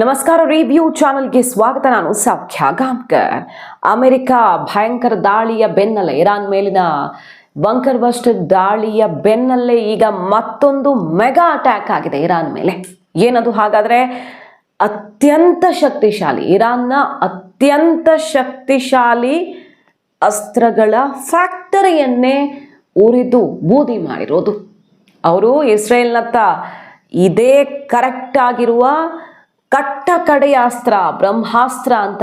ನಮಸ್ಕಾರ ರಿವ್ಯೂ ಚಾನೆಲ್ಗೆ ಸ್ವಾಗತ. ನಾನು ಸೌಖ್ಯ ಗಾಂಕರ್ ಅಮೆರಿಕ ಭಯಂಕರ ದಾಳಿಯ ಬೆನ್ನಲ್ಲೇ, ಇರಾನ್ ಮೇಲಿನ ಬಂಕರ್ ಬಸ್ಟ್ ದಾಳಿಯ ಬೆನ್ನಲ್ಲೇ ಈಗ ಮತ್ತೊಂದು ಮೆಗಾ ಅಟ್ಯಾಕ್ ಆಗಿದೆ ಇರಾನ್ ಮೇಲೆ. ಏನದು ಹಾಗಾದ್ರೆ? ಅತ್ಯಂತ ಶಕ್ತಿಶಾಲಿ, ಇರಾನ್ನ ಅತ್ಯಂತ ಶಕ್ತಿಶಾಲಿ ಅಸ್ತ್ರಗಳ ಫ್ಯಾಕ್ಟರಿಯನ್ನೇ ಉರಿದು ಬೂದಿ ಮಾಡಿರೋದು. ಅವರು ಇಸ್ರೇಲ್ನತ್ತ ಇದೇ ಕರೆಕ್ಟ್ ಆಗಿರುವ ಕಟ್ಟ ಕಡೆಯ ಅಸ್ತ್ರ, ಬ್ರಹ್ಮಾಸ್ತ್ರ ಅಂತ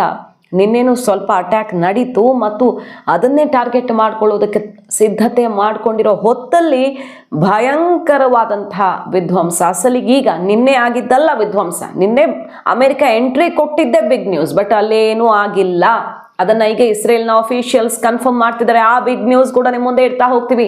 ನಿನ್ನೇನು ಸ್ವಲ್ಪ ಅಟ್ಯಾಕ್ ನಡೀತು ಮತ್ತು ಅದನ್ನೇ ಟಾರ್ಗೆಟ್ ಮಾಡ್ಕೊಳ್ಳೋದಕ್ಕೆ ಸಿದ್ಧತೆ ಮಾಡಿಕೊಂಡಿರೋ ಹೊತ್ತಲ್ಲಿ ಭಯಂಕರವಾದಂತಹ ವಿಧ್ವಂಸ. ಅಸಲಿಗೀಗ ನಿನ್ನೆ ಆಗಿದ್ದಲ್ಲ ವಿಧ್ವಂಸ. ನಿನ್ನೆ ಅಮೆರಿಕ ಎಂಟ್ರಿ ಕೊಟ್ಟಿದ್ದೆ ಬಿಗ್ ನ್ಯೂಸ್ ಬಟ್ ಅಲ್ಲೇನೂ ಆಗಿಲ್ಲ. ಅದನ್ನು ಈಗ ಇಸ್ರೇಲ್ನ ಅಫಿಷಿಯಲ್ಸ್ ಕನ್ಫರ್ಮ್ ಮಾಡ್ತಿದ್ದಾರೆ. ಆ ಬಿಗ್ ನ್ಯೂಸ್ ಕೂಡ ನಿಮ್ಮ ಮುಂದೆ ಇಡ್ತಾ ಹೋಗ್ತೀವಿ.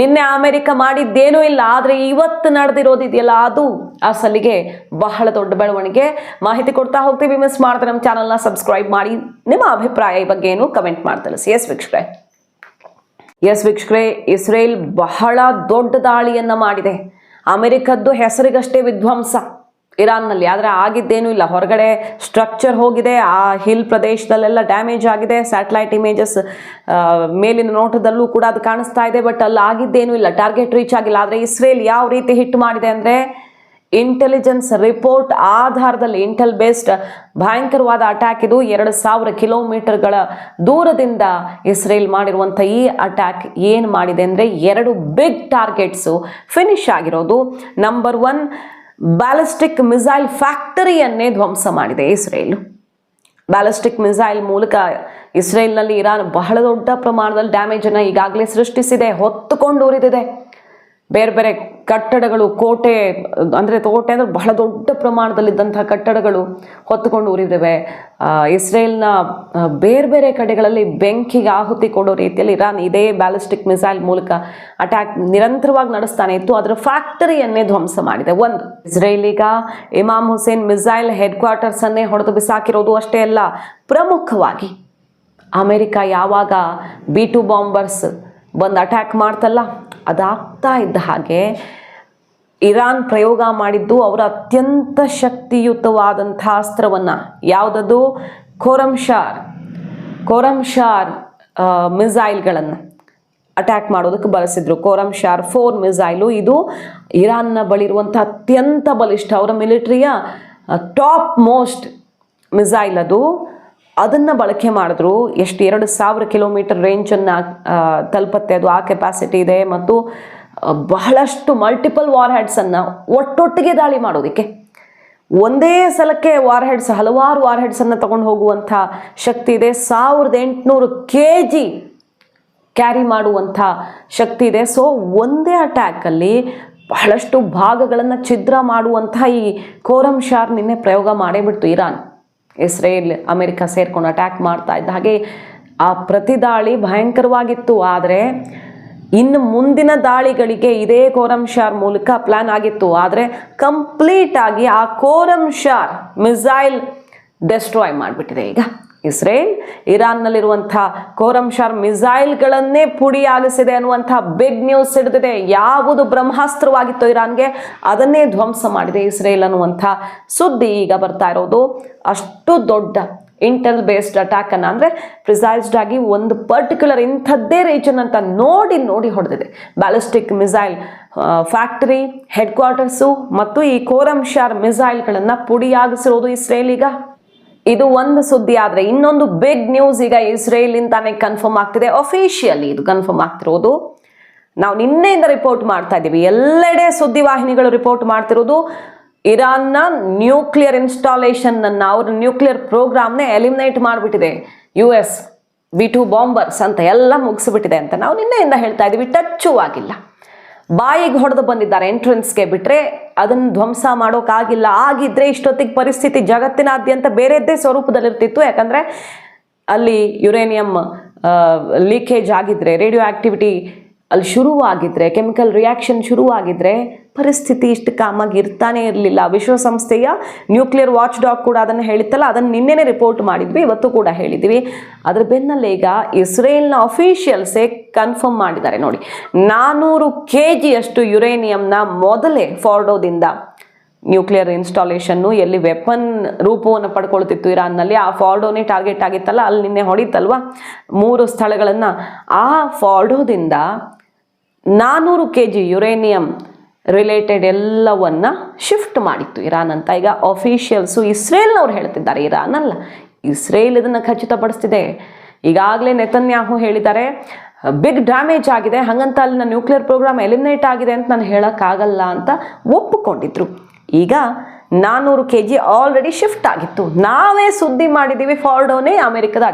ನಿನ್ನೆ ಅಮೆರಿಕ ಮಾಡಿದ್ದೇನೂ ಇಲ್ಲ, ಆದರೆ ಇವತ್ತು ನಡೆದಿರೋದಿದೆಯಲ್ಲ ಅದು? ಅಸಲಿಗೆ ಬಹಳ ದೊಡ್ಡ ಬೆಳವಣಿಗೆ. ಮಾಹಿತಿ ಕೊಡ್ತಾ ಹೋಗ್ತೀವಿ ಮಿಸ್ ಮಾಡ್ತಾರೆ ನಮ್ಮ ಚಾನಲ್ನ ಸಬ್ಸ್ಕ್ರೈಬ್ ಮಾಡಿ. ನಿಮ್ಮ ಅಭಿಪ್ರಾಯ ಬಗ್ಗೆ ಏನು ಕಮೆಂಟ್ ಮಾಡಿ ತಿಳಿಸಿ. ಎಸ್ ವೀಕ್ಷಕರೇ. ಎಸ್ ವೀಕ್ಷಕರೇ, ಇಸ್ರೇಲ್ ಬಹಳ ದೊಡ್ಡ ದಾಳಿಯನ್ನು ಮಾಡಿದೆ. ಅಮೆರಿಕದ್ದು ಹೆಸರಿಗಷ್ಟೇ ವಿಧ್ವಂಸ. ಇರಾನ್ನಲ್ಲಿ. ಆದರೆ ಆಗಿದ್ದೇನೂ ಇಲ್ಲ. ಹೊರಗಡೆ ಸ್ಟ್ರಕ್ಚರ್ ಹೋಗಿದೆ. ಆ ಹಿಲ್ ಪ್ರದೇಶದಲ್ಲೆಲ್ಲ ಡ್ಯಾಮೇಜ್ ಆಗಿದೆ. ಸ್ಯಾಟಲೈಟ್ ಇಮೇಜಸ್ ಮೇಲಿನ ನೋಟದಲ್ಲೂ ಕೂಡ ಅದು ಕಾಣಿಸ್ತಾ ಇದೆ ಬಟ್ ಅಲ್ಲಿ ಆಗಿದ್ದೇನೂ ಇಲ್ಲ. ಟಾರ್ಗೆಟ್ ರೀಚ್ ಆಗಿಲ್ಲ. ಆದರೆ ಇಸ್ರೇಲ್ ಯಾವ ರೀತಿ ಹಿಟ್ ಮಾಡಿದೆ ಅಂದರೆ ಇಂಟೆಲಿಜೆನ್ಸ್ ರಿಪೋರ್ಟ್ ಆಧಾರದಲ್ಲಿ ಇಂಟೆಲ್ ಬೇಸ್ಡ್ ಭಯಂಕರವಾದ ಅಟ್ಯಾಕ್ ಇದು ಎರಡು ಸಾವಿರ ಕಿಲೋಮೀಟರ್ಗಳ ದೂರದಿಂದ ಇಸ್ರೇಲ್ ಮಾಡಿರುವಂಥ ಈ ಅಟ್ಯಾಕ್ ಏನು ಮಾಡಿದೆ ಅಂದರೆ, ಎರಡು ಬಿಗ್ ಟಾರ್ಗೆಟ್ಸು ಫಿನಿಶ್ ಆಗಿರೋದು. ನಂಬರ್ ಒನ್ ಬ್ಯಾಲಿಸ್ಟಿಕ್ ಮಿಸೈಲ್ ಫ್ಯಾಕ್ಟರಿಯನ್ನೇ ಧ್ವಂಸ ಮಾಡಿದೆ ಇಸ್ರೇಲ್. ಬ್ಯಾಲಿಸ್ಟಿಕ್ ಮಿಸೈಲ್ ಮೂಲಕ ಇಸ್ರೇಲ್ನಲ್ಲಿ ಇರಾನ್ ಬಹಳ ದೊಡ್ಡ ಪ್ರಮಾಣದಲ್ಲಿ ಡ್ಯಾಮೇಜನ್ನು ಈಗಾಗಲೇ ಸೃಷ್ಟಿಸಿದೆ, ಹೊತ್ತುಕೊಂಡು ಉರಿದಿದೆ. ಬೇರೆ ಬೇರೆ ಕಟ್ಟಡಗಳು ಕೋಟೆ, ಅಂದರೆ ಕೋಟೆ ಅಂದರೆ ಬಹಳ ದೊಡ್ಡ ಪ್ರಮಾಣದಲ್ಲಿದ್ದಂಥ ಕಟ್ಟಡಗಳು ಹೊತ್ತುಕೊಂಡು ಉರಿದಿವೆ ಇಸ್ರೇಲ್ನ ಬೇರೆ ಬೇರೆ ಕಡೆಗಳಲ್ಲಿ ಬೆಂಕಿಗೆ ಆಹುತಿ ಕೊಡೋ ರೀತಿಯಲ್ಲಿ ಇರಾನ್ ಇದೇ ಬ್ಯಾಲಿಸ್ಟಿಕ್ ಮಿಸೈಲ್ ಮೂಲಕ ಅಟ್ಯಾಕ್ ನಿರಂತರವಾಗಿ ನಡೆಸ್ತಾನೆ ಇತ್ತು. ಅದರ ಫ್ಯಾಕ್ಟರಿಯನ್ನೇ ಧ್ವಂಸ ಮಾಡಿದೆ. ಒಂದು, ಇಸ್ರೇಲಿಗ ಇಮಾಮ್ ಹುಸೇನ್ ಮಿಸೈಲ್ ಹೆಡ್ ಕ್ವಾರ್ಟರ್ಸನ್ನೇ ಹೊಡೆದು ಬಿಸಾಕಿರೋದು ಅಷ್ಟೇ ಅಲ್ಲ, ಪ್ರಮುಖವಾಗಿ ಅಮೆರಿಕ ಯಾವಾಗ ಬಿ ಟು ಬಾಂಬರ್ಸ್ ಬಂದು ಅಟ್ಯಾಕ್ ಮಾಡ್ತಲ್ಲ ಅದಾಗ್ತಾ ಇದ್ದ ಹಾಗೆ ಇರಾನ್ ಪ್ರಯೋಗ ಮಾಡಿದ್ದು ಅವರ ಅತ್ಯಂತ ಶಕ್ತಿಯುತವಾದಂಥ ಅಸ್ತ್ರವನ್ನು. ಯಾವುದದು? ಕೋರಂಶಾರ್ ಕೋರಂಶಾರ್ ಮಿಸೈಲ್ಗಳನ್ನು ಅಟ್ಯಾಕ್ ಮಾಡೋದಕ್ಕೆ ಬಳಸಿದ್ರು. Khorramshahr four missile. ಇದು ಇರಾನ್ನ ಬಳಿ ಇರುವಂಥ ಅತ್ಯಂತ ಬಲಿಷ್ಠ ಅವರ ಮಿಲಿಟರಿಯ ಟಾಪ್ ಮೋಸ್ಟ್ ಮಿಸೈಲ್ ಅದು. ಅದನ್ನು ಬಳಕೆ ಮಾಡಿದ್ರು ಎಷ್ಟು ಎರಡು ಸಾವಿರ ಕಿಲೋಮೀಟರ್ ರೇಂಜನ್ನು ತಲುಪತ್ತೆ. ಅದು ಆ ಕೆಪಾಸಿಟಿ ಇದೆ ಮತ್ತು ಬಹಳಷ್ಟು ಮಲ್ಟಿಪಲ್ ವಾರ್ ಹೆಡ್ಸನ್ನು ಒಟ್ಟೊಟ್ಟಿಗೆ ದಾಳಿ ಮಾಡೋದಕ್ಕೆ. ಒಂದೇ ಸಲಕ್ಕೆ ವಾರ್ ಹೆಡ್ಸ್ ಹಲವಾರು ವಾರ್ ಹೆಡ್ಸನ್ನು ತಗೊಂಡು ಹೋಗುವಂಥ ಶಕ್ತಿ ಇದೆ. ಸಾವಿರದ ಎಂಟುನೂರು ಕೆ ಜಿ ಕ್ಯಾರಿ ಮಾಡುವಂಥ ಶಕ್ತಿ ಇದೆ. ಸೊ ಒಂದೇ ಅಟ್ಯಾಕಲ್ಲಿ ಬಹಳಷ್ಟು ಭಾಗಗಳನ್ನು ಛಿದ್ರ ಮಾಡುವಂಥ ಈ ಕೋರಂ ಶಾರ್ ನಿನ್ನೆ ಪ್ರಯೋಗ ಮಾಡೇ ಬಿಡ್ತು ಇರಾನ್. ಇಸ್ರೇಲ್, ಅಮೆರಿಕ ಸೇರ್ಕೊಂಡು ಅಟ್ಯಾಕ್ ಮಾಡ್ತಾ ಇದ್ದ. ಹಾಗೆ ಆ ಪ್ರತಿದಾಳಿ ಭಯಂಕರವಾಗಿತ್ತು. ಆದರೆ ಇನ್ನು ಮುಂದಿನ ದಾಳಿಗಳಿಗೆ ಇದೇ ಕೋರಂ ಶಾರ್ ಮೂಲಕ ಪ್ಲಾನ್ ಆಗಿತ್ತು. ಆದರೆ ಕಂಪ್ಲೀಟ್ ಆಗಿ ಆ ಕೋರಂ ಶಾರ್ ಮಿಸೈಲ್ ಡೆಸ್ಟ್ರಾಯ್ ಮಾಡಿಬಿಟ್ಟಿದೆ ಈಗ. ಇಸ್ರೇಲ್, ಇರಾನ್ನಲ್ಲಿರುವಂಥ ಕೋರಮ್ಶಾರ್ ಮಿಸೈಲ್ಗಳನ್ನೇ ಪುಡಿಯಾಗಿಸಿದೆ ಅನ್ನುವಂಥ ಬಿಗ್ ನ್ಯೂಸ್ ಹಿಡಿದಿದೆ. ಯಾವುದು ಬ್ರಹ್ಮಾಸ್ತ್ರವಾಗಿತ್ತು ಇರಾನ್ಗೆ, ಅದನ್ನೇ ಧ್ವಂಸ ಮಾಡಿದೆ ಇಸ್ರೇಲ್ ಅನ್ನುವಂಥ ಸುದ್ದಿ ಈಗ ಬರ್ತಾ ಇರೋದು. ಅಷ್ಟು ದೊಡ್ಡ ಇಂಟೆಲ್ ಬೇಸ್ಡ್ ಅಟ್ಯಾಕ್ ಅನ್ನ ಅಂದರೆ ಪ್ರಿಸೈಸ್ಡ್ ಆಗಿ ಒಂದು ಪರ್ಟಿಕ್ಯುಲರ್ ಇಂಥದ್ದೇ ರೀಜನ್ ಅಂತ ನೋಡಿ ನೋಡಿ ಹೊಡೆದಿದೆ. Ballistic missile factory headquarters ಮತ್ತು ಈ ಕೋರಂಶಾರ್ ಮಿಸೈಲ್ಗಳನ್ನು ಪುಡಿಯಾಗಿಸಿರೋದು ಇಸ್ರೇಲ್ ಈಗ. ಇದು ಒಂದು ಸುದ್ದಿ ಆದರೆ ಇನ್ನೊಂದು ಬಿಗ್ ನ್ಯೂಸ್ ಈಗ ಇಸ್ರೇಲ್ ಇಂದಾನೆ ಕನ್ಫರ್ಮ್ ಆಗ್ತಿದೆ. ಅಫಿಷಿಯಲಿ ಇದು ಕನ್ಫರ್ಮ್ ಆಗ್ತಿರೋದು. ನಾವು ನಿನ್ನೆಯಿಂದ ರಿಪೋರ್ಟ್ ಮಾಡ್ತಾ ಇದ್ದೀವಿ. ಎಲ್ಲೆಡೆ ಸುದ್ದಿವಾಹಿನಿಗಳು ರಿಪೋರ್ಟ್ ಮಾಡ್ತಿರೋದು. ಇರಾನ್ನ ನ್ಯೂಕ್ಲಿಯರ್ ಇನ್ಸ್ಟಾಲೇಷನ್ ಅನ್ನ ಅವ್ರ ನ್ಯೂಕ್ಲಿಯರ್ ಪ್ರೋಗ್ರಾಮ್ನೇ eliminate ಮಾಡಿಬಿಟ್ಟಿದೆ. U S B two bombers ಅಂತ ಎಲ್ಲ ಮುಗಿಸ್ಬಿಟ್ಟಿದೆ ಅಂತ ನಾವು ನಿನ್ನೆಯಿಂದ ಹೇಳ್ತಾ ಇದ್ದೀವಿ. ಟಚ್ಚೂ ಆಗಿಲ್ಲ. ಬಾಯಿಗೆ ಹೊಡೆದು ಬಂದಿದ್ದಾರೆ ಎಂಟ್ರೆನ್ಸ್ಗೆ ಬಿಟ್ಟರೆ ಅದನ್ನು ಧ್ವಂಸ ಮಾಡೋಕ್ಕಾಗಿಲ್ಲ ಆಗಿದ್ರೆ ಇಷ್ಟೊತ್ತಿಗೆ ಪರಿಸ್ಥಿತಿ ಜಗತ್ತಿನಾದ್ಯಂತ ಬೇರೆದ್ದೇ ಸ್ವರೂಪದಲ್ಲಿರ್ತಿತ್ತು. ಯಾಕಂದರೆ ಅಲ್ಲಿ ಯುರೇನಿಯಂ ಲೀಕೇಜ್ ಆಗಿದ್ರೆ, ರೇಡಿಯೋ ಆ್ಯಕ್ಟಿವಿಟಿ ಅಲ್ಲಿ ಶುರುವಾಗಿದ್ದರೆ ಕೆಮಿಕಲ್ ರಿಯಾಕ್ಷನ್ ಶುರುವಾಗಿದ್ರೆ ಪರಿಸ್ಥಿತಿ ಇಷ್ಟು ಕಾಮಾಗಿ ಇರ್ತಾನೆ ಇರಲಿಲ್ಲ. ವಿಶ್ವಸಂಸ್ಥೆಯ ನ್ಯೂಕ್ಲಿಯರ್ ವಾಚ್ ಡಾಗ್ ಕೂಡ ಅದನ್ನು ಹೇಳಿತ್ತಲ್ಲ, ಅದನ್ನು ನಿನ್ನೆನೇ ರಿಪೋರ್ಟ್ ಮಾಡಿದ್ವಿ, ಇವತ್ತು ಕೂಡ ಹೇಳಿದ್ವಿ ಅದ್ರ ಬೆನ್ನಲ್ಲೇ ಈಗ ಇಸ್ರೇಲ್ನ ಅಫಿಷಿಯಲ್ಸೇ ಕನ್ಫರ್ಮ್ ಮಾಡಿದ್ದಾರೆ ನೋಡಿ. ನಾನ್ನೂರು ಕೆ ಜಿಯಷ್ಟು ಯುರೇನಿಯಂನ ಮೊದಲೇ ಫಾರ್ಡೋದಿಂದ ನ್ಯೂಕ್ಲಿಯರ್ ಇನ್ಸ್ಟಾಲೇಷನ್ನು ಎಲ್ಲಿ ವೆಪನ್ ರೂಪವನ್ನು ಪಡ್ಕೊಳ್ತಿತ್ತು ಇರಾನ್ನಲ್ಲಿ, ಆ ಫಾರ್ಡೋನೇ ಟಾರ್ಗೆಟ್ ಆಗಿತ್ತಲ್ಲ, ಅಲ್ಲಿ ನಿನ್ನೆ ಹೊಡಿತಲ್ವಾ? ಮೂರು ಸ್ಥಳಗಳನ್ನು. ಆ ಫಾರ್ಡೋದಿಂದ ನಾನ್ನೂರು ಕೆ ಜಿ ಯುರೇನಿಯಂ ರಿಲೇಟೆಡ್ ಎಲ್ಲವನ್ನ ಶಿಫ್ಟ್ ಮಾಡಿತ್ತು ಇರಾನ್ ಅಂತ. ಈಗ ಅಫಿಷಿಯಲ್ಸು ಇಸ್ರೇಲ್ನವ್ರು ಹೇಳ್ತಿದ್ದಾರೆ, ಇರಾನ್ ಅಲ್ಲ. ಇಸ್ರೇಲ್ ಇದನ್ನು ಖಚಿತಪಡಿಸ್ತಿದೆ. ಈಗಾಗಲೇ ನೆತನ್ಯಾಹು ಹೇಳಿದ್ದಾರೆ ಬಿಗ್ ಡ್ಯಾಮೇಜ್ ಆಗಿದೆ, ಹಾಗಂತ ಅಲ್ಲಿನ ನ್ಯೂಕ್ಲಿಯರ್ ಪ್ರೋಗ್ರಾಮ್ ಎಲಿಮಿನೇಟ್ ಆಗಿದೆ ಅಂತ ನಾನು ಹೇಳೋಕ್ಕಾಗಲ್ಲ ಅಂತ ಒಪ್ಪಿಕೊಂಡಿದ್ರು. ಈಗ ನಾನ್ನೂರು ಕೆ ಜಿ ಆಲ್ರೆಡಿ ಶಿಫ್ಟ್ ಆಗಿತ್ತು. ನಾವೇ ಸುದ್ದಿ ಮಾಡಿದ್ದೀವಿ ಫಾರ್ಡೋನೇ ಅಮೆರಿಕದ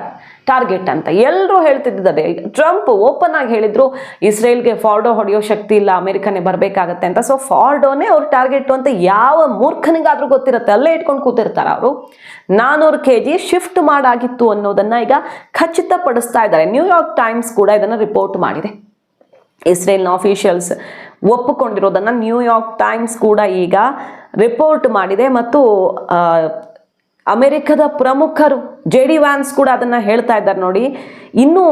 ಟಾರ್ಗೆಟ್ ಅಂತ. ಎಲ್ಲರೂ ಹೇಳ್ತಿದ್ದಾರೆ ಟ್ರಂಪ್ ಓಪನ್ ಆಗಿ ಹೇಳಿದ್ರು, ಇಸ್ರೇಲ್ಗೆ ಫಾರ್ಡೋ ಹೊಡೆಯೋ ಶಕ್ತಿ ಇಲ್ಲ, ಅಮೆರಿಕನೇ ಬರಬೇಕಾಗತ್ತೆ ಅಂತ. ಸೊ ಫಾರ್ಡೋನೇ ಅವ್ರ ಟಾರ್ಗೆಟ್ ಅಂತ ಯಾವ ಮೂರ್ಖನಿಗಾದ್ರೂ ಗೊತ್ತಿರುತ್ತೆ. ಅಲ್ಲೇ ಇಟ್ಕೊಂಡು ಕೂತಿರ್ತಾರೆ ಅವರು. ನಾನ್ನೂರು ಕೆ ಜಿ ಶಿಫ್ಟ್ ಮಾಡಾಗಿತ್ತು ಅನ್ನೋದನ್ನ ಈಗ ಖಚಿತಪಡಿಸ್ತಾ ಇದ್ದಾರೆ. ನ್ಯೂಯಾರ್ಕ್ ಟೈಮ್ಸ್ ಕೂಡ ಇದನ್ನು ರಿಪೋರ್ಟ್ ಮಾಡಿದೆ. ಇಸ್ರೇಲ್ನ ಅಫಿಷಿಯಲ್ಸ್ ಒಪ್ಪಿಕೊಂಡಿರೋದನ್ನು ನ್ಯೂಯಾರ್ಕ್ ಟೈಮ್ಸ್ ಕೂಡ ಈಗ ರಿಪೋರ್ಟ್ ಮಾಡಿದೆ ಮತ್ತು ಅಮೆರಿಕದ ಪ್ರಮುಖರು ಜೆ ಡಿ ವ್ಯಾನ್ಸ್ ಕೂಡ ಅದನ್ನು ಹೇಳ್ತಾ ಇದ್ದಾರೆ ನೋಡಿ. ಇನ್ನೂ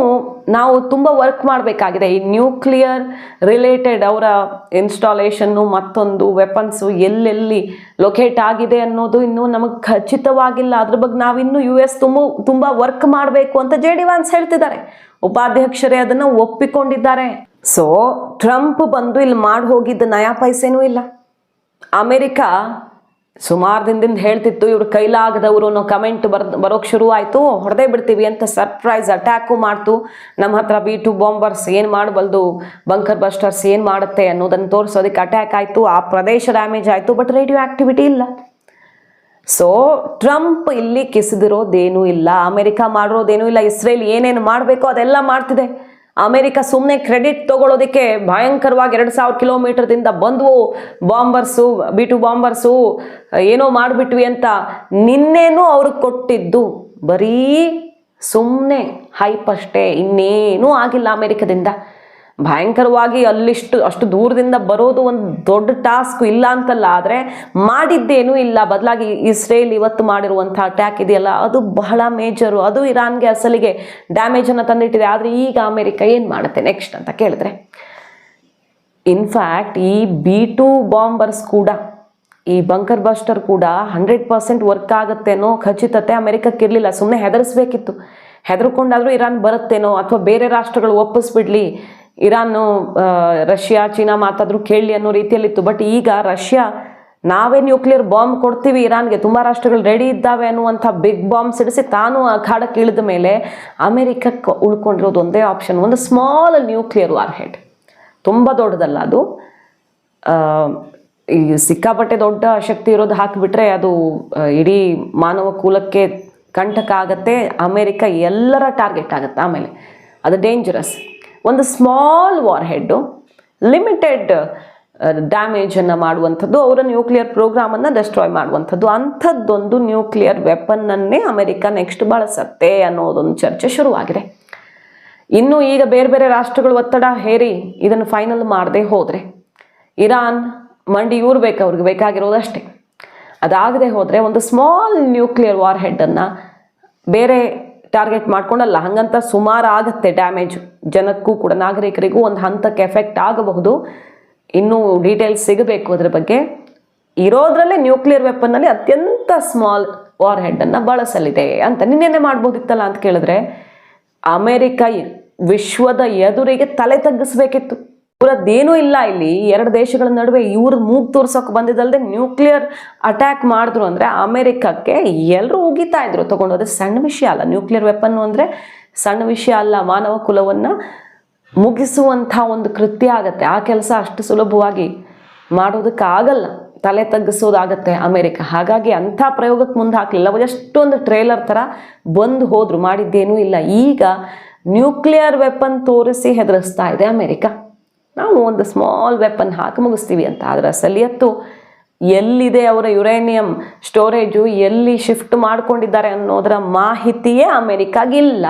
ನಾವು ತುಂಬ ವರ್ಕ್ ಮಾಡಬೇಕಾಗಿದೆ. ಈ ನ್ಯೂಕ್ಲಿಯರ್ ರಿಲೇಟೆಡ್ ಅವರ ಇನ್ಸ್ಟಾಲೇಷನ್ನು, ಮತ್ತೊಂದು ವೆಪನ್ಸು ಎಲ್ಲೆಲ್ಲಿ ಲೊಕೇಟ್ ಆಗಿದೆ ಅನ್ನೋದು ಇನ್ನೂ ನಮಗೆ ಖಚಿತವಾಗಿಲ್ಲ. ಅದ್ರ ಬಗ್ಗೆ ನಾವಿನ್ನೂ ಯು ಎಸ್ ತುಂಬ ತುಂಬ ವರ್ಕ್ ಮಾಡಬೇಕು ಅಂತ ಜೆ ಡಿ ವ್ಯಾನ್ಸ್ ಹೇಳ್ತಿದ್ದಾರೆ. ಉಪಾಧ್ಯಕ್ಷರೇ ಅದನ್ನು ಒಪ್ಪಿಕೊಂಡಿದ್ದಾರೆ. ಸೊ, ಟ್ರಂಪ್ ಬಂದು ಇಲ್ಲಿ ಮಾಡಿ ಹೋಗಿದ್ದ ನಯಾ ಪೈಸೆನೂ ಇಲ್ಲ. ಅಮೆರಿಕ ಸುಮಾರು ದಿನದಿಂದ ಹೇಳ್ತಿತ್ತು, ಇವ್ರ ಕೈಲಾಗದವರು ಅನ್ನೋ ಕಮೆಂಟ್ ಬರ್ ಬರೋಕ್ಕೆ ಶುರು ಆಯಿತು. ಹೊಡೆದೇ ಬಿಡ್ತೀವಿ ಅಂತ ಸರ್ಪ್ರೈಸ್ ಅಟ್ಯಾಕು ಮಾಡ್ತು. ನಮ್ಮ ಹತ್ರ ಬಿ ಟು ಬಾಂಬರ್ಸ್ ಏನು ಮಾಡಬಲ್ದು ಬಂಕರ್ ಬಸ್ಟರ್ಸ್ ಏನು ಮಾಡುತ್ತೆ ಅನ್ನೋದನ್ನು ತೋರಿಸೋದಕ್ಕೆ ಅಟ್ಯಾಕ್ ಆಯಿತು. ಆ ಪ್ರದೇಶ ಡ್ಯಾಮೇಜ್ ಆಯಿತು ಬಟ್ ರೇಡಿಯೋ ಆ್ಯಕ್ಟಿವಿಟಿ ಇಲ್ಲ. ಸೊ ಟ್ರಂಪ್ ಇಲ್ಲಿ ಕಿಸಿದಿರೋದೇನೂ ಇಲ್ಲ. ಅಮೆರಿಕ ಮಾಡಿರೋದೇನೂ ಇಲ್ಲ. ಇಸ್ರೇಲ್ ಏನೇನು ಮಾಡಬೇಕೋ ಅದೆಲ್ಲ ಮಾಡ್ತಿದೆ. ಅಮೆರಿಕ ಸುಮ್ಮನೆ ಕ್ರೆಡಿಟ್ ತಗೊಳ್ಳೋದಕ್ಕೆ ಭಯಂಕರವಾಗಿ ಎರಡು ಸಾವಿರ ಕಿಲೋಮೀಟರ್ದಿಂದ ಬಂದವು. ಬಾಂಬರ್ಸು, ಬಿ ಟು ಬಾಂಬರ್ಸು, ಏನೋ ಮಾಡಿಬಿಟ್ವಿ ಅಂತ ನಿನ್ನೇನು ಅವ್ರಿಗೆ ಕೊಟ್ಟಿದ್ದು. ಬರೀ ಸುಮ್ಮನೆ ಹೈಪ್ ಅಷ್ಟೇ. ಇನ್ನೇನೂ ಆಗಿಲ್ಲ ಅಮೆರಿಕದಿಂದ. ಭಯಂಕರವಾಗಿ ಅಲ್ಲಿಷ್ಟು ಅಷ್ಟು ದೂರದಿಂದ ಬರೋದು ಒಂದು ದೊಡ್ಡ ಟಾಸ್ಕ್ ಇಲ್ಲ ಅಂತಲ್ಲ, ಆದರೆ ಮಾಡಿದ್ದೇನೂ ಇಲ್ಲ. ಬದಲಾಗಿ ಇಸ್ರೇಲ್ ಇವತ್ತು ಮಾಡಿರುವಂಥ ಅಟ್ಯಾಕ್ ಇದೆಯಲ್ಲ, ಅದು ಬಹಳ ಮೇಜರು ಅದು ಇರಾನ್ಗೆ ಅಸಲಿಗೆ ಡ್ಯಾಮೇಜನ್ನು ತಂದಿಟ್ಟಿದೆ. ಆದರೆ ಈಗ ಅಮೆರಿಕ ಏನು ಮಾಡುತ್ತೆ ನೆಕ್ಸ್ಟ್ ಅಂತ ಕೇಳಿದ್ರೆ ಇನ್ಫ್ಯಾಕ್ಟ್ ಈ ಬಿ ಟು ಬಾಂಬರ್ಸ್ ಕೂಡ, ಈ ಬಂಕರ್ ಬಸ್ಟರ್ ಕೂಡ ಹಂಡ್ರೆಡ್ ಪರ್ಸೆಂಟ್ ವರ್ಕ್ ಆಗುತ್ತೆ ಅನ್ನೋ ಖಚಿತತೆ ಅಮೆರಿಕಕ್ಕೆ ಇರಲಿಲ್ಲ. ಸುಮ್ಮನೆ ಹೆದರಿಸ್ಬೇಕಿತ್ತು. ಹೆದರ್ಕೊಂಡಾದ್ರೂ ಇರಾನ್ ಬರುತ್ತೇನೋ ಅಥವಾ ಬೇರೆ ರಾಷ್ಟ್ರಗಳು ಒಪ್ಪಿಸ್ಬಿಡ್ಲಿ ಇರಾನು ರಷ್ಯಾ, ಚೀನಾ ಮಾತಾದ್ರೂ ಕೇಳಿ ಅನ್ನೋ ರೀತಿಯಲ್ಲಿತ್ತು. ಬಟ್ ಈಗ ರಷ್ಯಾ, ನಾವೇ ನ್ಯೂಕ್ಲಿಯರ್ ಬಾಂಬ್ ಕೊಡ್ತೀವಿ ಇರಾನ್ಗೆ. ತುಂಬ ರಾಷ್ಟ್ರಗಳು ರೆಡಿ ಇದ್ದಾವೆ ಅನ್ನುವಂಥ ಬಿಗ್ ಬಾಂಬ್ ಸಿಡಿಸಿ ತಾನು ಆ ಖಾಡಕ್ಕೆ ಇಳಿದ ಮೇಲೆ ಅಮೆರಿಕಕ್ಕೆ ಉಳ್ಕೊಂಡಿರೋದು ಒಂದೇ ಆಪ್ಷನ್. ಒಂದು ಸ್ಮಾಲ್ ನ್ಯೂಕ್ಲಿಯರ್ ವಾರ್ ಹೆಡ್ ತುಂಬ ದೊಡ್ಡದಲ್ಲ ಅದು. ಈ ಸಿಕ್ಕಾಪಟ್ಟೆ ದೊಡ್ಡ ಶಕ್ತಿ ಇರೋದು ಹಾಕಿಬಿಟ್ರೆ ಅದು ಇಡೀ ಮಾನವ ಕುಲಕ್ಕೆ ಕಂಟಕ ಆಗುತ್ತೆ. ಅಮೇರಿಕ ಎಲ್ಲರ ಟಾರ್ಗೆಟ್ ಆಗುತ್ತೆ ಆಮೇಲೆ. ಅದು ಡೇಂಜರಸ್ ಒಂದು ಸ್ಮಾಲ್ ವಾರ್ ಹೆಡ್ಡು ಲಿಮಿಟೆಡ್ ಡ್ಯಾಮೇಜನ್ನು ಮಾಡುವಂಥದ್ದು, ಅವರ ನ್ಯೂಕ್ಲಿಯರ್ ಪ್ರೋಗ್ರಾಮನ್ನು ಡೆಸ್ಟ್ರಾಯ್ ಮಾಡುವಂಥದ್ದು. ಅಂಥದ್ದೊಂದು ನ್ಯೂಕ್ಲಿಯರ್ ವೆಪನ್ನನ್ನೇ ಅಮೆರಿಕ ನೆಕ್ಸ್ಟ್ ಬಳಸತ್ತೆ ಅನ್ನೋದೊಂದು ಚರ್ಚೆ ಶುರುವಾಗಿದೆ. ಇನ್ನು ಈಗ ಬೇರೆ ಬೇರೆ ರಾಷ್ಟ್ರಗಳು ಒತ್ತಡ ಹೇರಿ ಇದನ್ನು ಫೈನಲ್ ಮಾಡದೆ ಹೋದರೆ, ಇರಾನ್ ಮಂಡಿ ಊರ್ಬೇಕು, ಅವ್ರಿಗೆ ಬೇಕಾಗಿರೋದಷ್ಟೇ ಅದಾಗದೆ ಹೋದರೆ ಒಂದು ಸ್ಮಾಲ್ ನ್ಯೂಕ್ಲಿಯರ್ ವಾರ್ ಹೆಡ್ಡನ್ನು ಬೇರೆ ಟಾರ್ಗೆಟ್ ಮಾಡ್ಕೊಂಡಲ್ಲ. ಹಂಗಂತ ಸುಮಾರು ಆಗುತ್ತೆ ಡ್ಯಾಮೇಜ್ ಜನಕ್ಕೂ ಕೂಡ, ನಾಗರಿಕರಿಗೂ ಒಂದು ಹಂತಕ್ಕೆ ಎಫೆಕ್ಟ್ ಆಗಬಹುದು. ಇನ್ನೂ ಡೀಟೇಲ್ಸ್ ಸಿಗಬೇಕು ಅದ್ರ ಬಗ್ಗೆ. ಇರೋದ್ರಲ್ಲೇ ನ್ಯೂಕ್ಲಿಯರ್ ವೆಪನ್ನಲ್ಲಿ ಅತ್ಯಂತ ಸ್ಮಾಲ್ ವಾರ್ ಹೆಡ್ಡನ್ನು ಬಳಸಲಿದೆ ಅಂತ. ನಿನ್ನೆನೆ ಮಾಡ್ಬೋದಿತ್ತಲ್ಲ ಅಂತ ಕೇಳಿದ್ರೆ, ಅಮೆರಿಕ ವಿಶ್ವದ ಎದುರಿಗೆ ತಲೆ ತಗ್ಗಿಸ್ಬೇಕಿತ್ತು. ಇವರದ್ದೇನೂ ಇಲ್ಲ ಇಲ್ಲಿ. ಎರಡು ದೇಶಗಳ ನಡುವೆ ಇವ್ರ ಮೂಗ್ ತೋರ್ಸೋಕೆ ಬಂದಿದ್ದಲ್ಲದೆ ನ್ಯೂಕ್ಲಿಯರ್ ಅಟ್ಯಾಕ್ ಮಾಡಿದ್ರು ಅಂದರೆ ಅಮೆರಿಕಕ್ಕೆ ಎಲ್ಲರೂ ಉಗಿತಾ ಇದ್ರು. ತಗೊಂಡು ಅದು ಸಣ್ಣ ವಿಷಯ ಅಲ್ಲ. ನ್ಯೂಕ್ಲಿಯರ್ ವೆಪನ್ನು ಅಂದರೆ ಸಣ್ಣ ವಿಷಯ ಅಲ್ಲ. ಮಾನವ ಕುಲವನ್ನು ಮುಗಿಸುವಂಥ ಒಂದು ಕೃತ್ಯ ಆಗತ್ತೆ. ಆ ಕೆಲಸ ಅಷ್ಟು ಸುಲಭವಾಗಿ ಮಾಡೋದಕ್ಕಾಗಲ್ಲ ತಲೆ ತಗ್ಗಿಸೋದಾಗತ್ತೆ ಅಮೆರಿಕ. ಹಾಗಾಗಿ ಅಂಥ ಪ್ರಯೋಗಕ್ಕೆ ಮುಂದೆ ಹಾಕಲಿಲ್ಲ. ಎಷ್ಟೊಂದು ಟ್ರೇಲರ್ ಥರ ಬಂದು ಹೋದರು. ಮಾಡಿದ್ದೇನೂ ಇಲ್ಲ. ಈಗ ನ್ಯೂಕ್ಲಿಯರ್ ವೆಪನ್ ತೋರಿಸಿ ಹೆದರಿಸ್ತಾ ಇದೆ ಅಮೆರಿಕ. ನಾವು ಒಂದು ಸ್ಮಾಲ್ ವೆಪನ್ ಹಾಕಿ ಮುಗಿಸ್ತೀವಿ ಅಂತ ಆದರೆ ಸಲಿಯತ್ತು ಎಲ್ಲಿದೆ ಅವರ ಯುರೇನಿಯಂ ಸ್ಟೋರೇಜು ಎಲ್ಲಿ ಶಿಫ್ಟ್ ಮಾಡ್ಕೊಂಡಿದ್ದಾರೆ ಅನ್ನೋದರ ಮಾಹಿತಿಯೇ ಅಮೆರಿಕಾಗಿಲ್ಲ.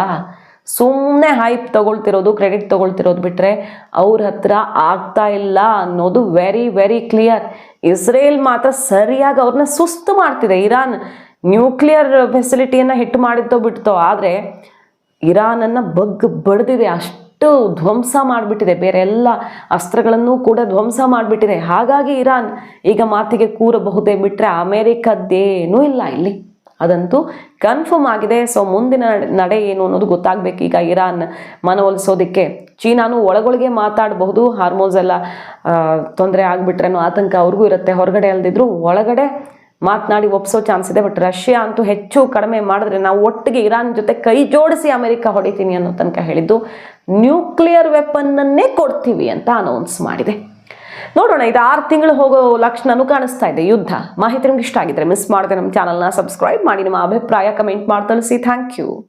ಸುಮ್ಮನೆ ಹೈಪ್ ತಗೊಳ್ತಿರೋದು ಕ್ರೆಡಿಟ್ ತೊಗೊಳ್ತಿರೋದು ಬಿಟ್ಟರೆ ಅವ್ರ ಹತ್ರ ಆಗ್ತಾ ಇಲ್ಲ ಅನ್ನೋದು ವೆರಿ ವೆರಿ ಕ್ಲಿಯರ್ ಇಸ್ರೇಲ್ ಮಾತ್ರ ಸರಿಯಾಗಿ ಅವ್ರನ್ನ ಸುಸ್ತು ಮಾಡ್ತಿದೆ. ಇರಾನ್ ನ್ಯೂಕ್ಲಿಯರ್ ಫೆಸಿಲಿಟಿಯನ್ನು ಹಿಟ್ಟು ಮಾಡಿದ್ದೋ ಬಿಡ್ತೋ ಆದರೆ ಇರಾನನ್ನು ಬಗ್ ಬಡ್ದಿದೆ ಅಷ್ಟು ಅಷ್ಟು ಧ್ವಂಸ ಮಾಡಿಬಿಟ್ಟಿದೆ. ಬೇರೆ ಎಲ್ಲ ಅಸ್ತ್ರಗಳನ್ನು ಕೂಡ ಧ್ವಂಸ ಮಾಡಿಬಿಟ್ಟಿದೆ. ಹಾಗಾಗಿ ಇರಾನ್ ಈಗ ಮಾತಿಗೆ ಕೂರಬಹುದೇ ಬಿಟ್ಟರೆ ಅಮೇರಿಕದ್ದೇನೂ ಇಲ್ಲ ಇಲ್ಲಿ. ಅದಂತೂ ಕನ್ಫರ್ಮ್ ಆಗಿದೆ. ಸೊ, ಮುಂದಿನ ನಡೆ- ಏನು ಅನ್ನೋದು ಗೊತ್ತಾಗಬೇಕು ಈಗ ಇರಾನ್ ಮನವೊಲಿಸೋದಕ್ಕೆ. ಚೀನಾನು ಒಳಗೊಳಗೆ ಮಾತಾಡಬಹುದು. ಹಾರ್ಮೋನ್ಸ್ ಎಲ್ಲ ತೊಂದರೆ ಆಗಿಬಿಟ್ರೇನೋ ಆತಂಕ ಅವ್ರಿಗೂ ಇರುತ್ತೆ. ಹೊರಗಡೆ ಅಲ್ದಿದ್ರು ಒಳಗಡೆ ಮಾತನಾಡಿ ಒಪ್ಸೋ ಚಾನ್ಸ್ ಇದೆ, ಬಟ್ ರಷ್ಯಾ ಅಂತೂ ಹೆಚ್ಚು ಕಡಿಮೆ ಮಾಡಿದ್ರೆ ನಾವು ಒಟ್ಟಿಗೆ ಇರಾನ್ ಜೊತೆ ಕೈ ಜೋಡಿಸಿ ಅಮೆರಿಕ ಹೊಡಿತೀನಿ ಅನ್ನೋ ತನಕ ಹೇಳಿದ್ದು ನ್ಯೂಕ್ಲಿಯರ್ ವೆಪನ್ನನ್ನೇ ಕೊಡ್ತೀವಿ ಅಂತ ಅನೌನ್ಸ್ ಮಾಡಿದೆ. ನೋಡೋಣ, ಇದು ಆರು ತಿಂಗಳು ಹೋಗೋ ಲಕ್ಷಣನೂ ಕಾಣಿಸ್ತಾ ಇದೆ. ಯುದ್ಧ. ಮಾಹಿತಿ ನಿಮ್ಗೆ ಇಷ್ಟ ಆಗಿದ್ರೆ ಮಿಸ್ ಮಾಡದೆ ನಮ್ಮ ಚಾನಲ್ನ ಸಬ್ಸ್ಕ್ರೈಬ್ ಮಾಡಿ, ನಿಮ್ಮ ಅಭಿಪ್ರಾಯ ಕಮೆಂಟ್ ಮಾಡಿ ತಿಳಿಸಿ ಥ್ಯಾಂಕ್ ಯು